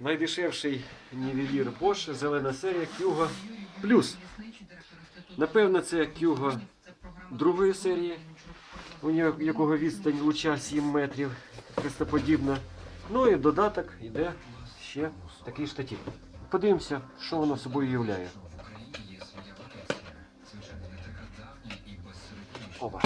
Найдешевший нівелір Bosch, зелена серія Кюго Плюс. Напевно, це Кюго другої серії, у нього- якого відстань луча 7 метрів, хрестоподібна. Ну і додаток йде ще такий штатив. Подивимося, що воно собою являє. Опа.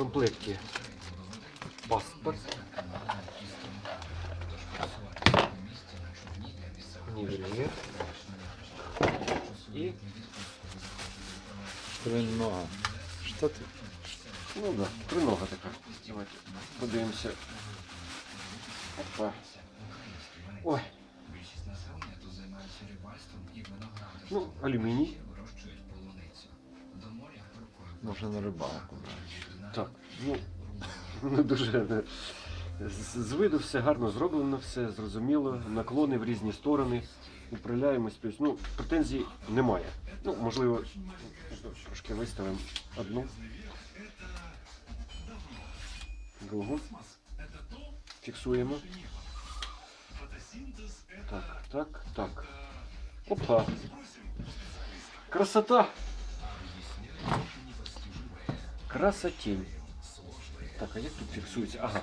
Комплекті паспорт. Нивелир. І, Тренога. Що ти? ну да, тринога така. Давайте подивимося. Опа. Ой. Ну, алюміній. Можна на рибалку брати. Так, ну, дуже. не. З, виду все гарно зроблено, все зрозуміло, наклони в різні сторони, управляємось, ну, претензій немає. Ну, можливо, трошки виставимо одну. Другу. Фіксуємо. Так, так, так. Опа. Красота. Красотень. Так, а як тут фіксується? Ага.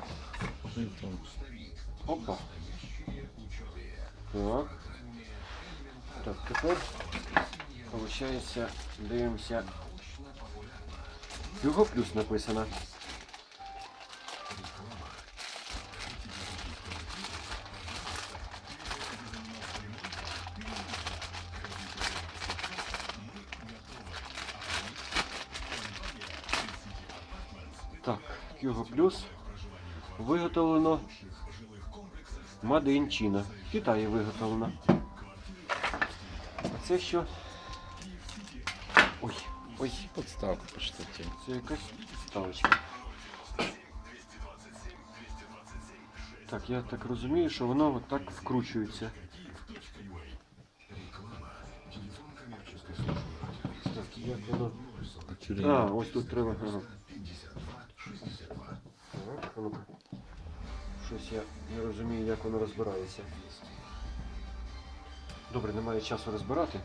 Опа. Так. Так, тепер получається, дивимося. Його плюс написано. Так, Кюго плюс виготовлено China. В Китаї виготовлено. А це що? Ой, ой, Подставка по штаті. це якась ставочка. Так, я так розумію, що воно от так вкручується. Так, як воно. А, ось тут треба. Ага. Так, а ну-ка. Щось я не розумію, як воно розбирається. Добре, немає часу розбирати.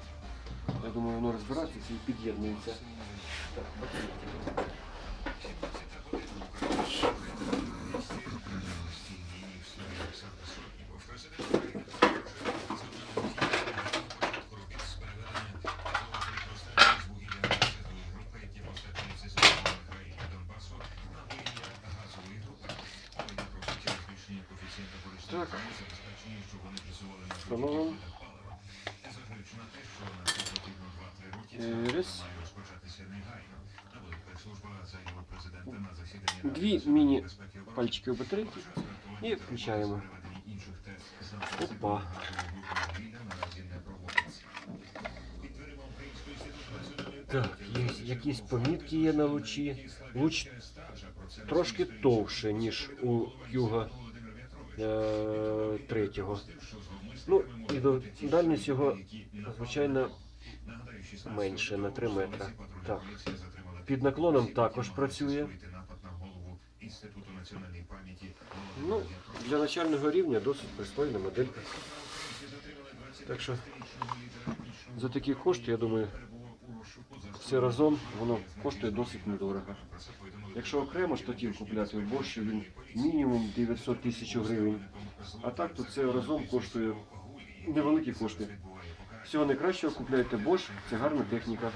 Я думаю, воно розбирається і під'єднується. Так, Так. Встановимо. Через. Дві міні-пальчики у батарейки і включаємо. Опа. Так, є якісь помітки є на лучі. Луч трошки товше, ніж у Юга третього. Ну, і до, дальність його, звичайно, менше на 3 метри. Так. Під наклоном також працює. Ну, для начального рівня досить пристойна моделька. Так що за такі кошти, я думаю, все разом воно коштує досить недорого. Якщо окремо штатів купляти в Bosch, він мінімум 900 тисяч гривень. А так то це разом коштує невеликі кошти. Всього найкращого купляйте Bosch, це гарна техніка.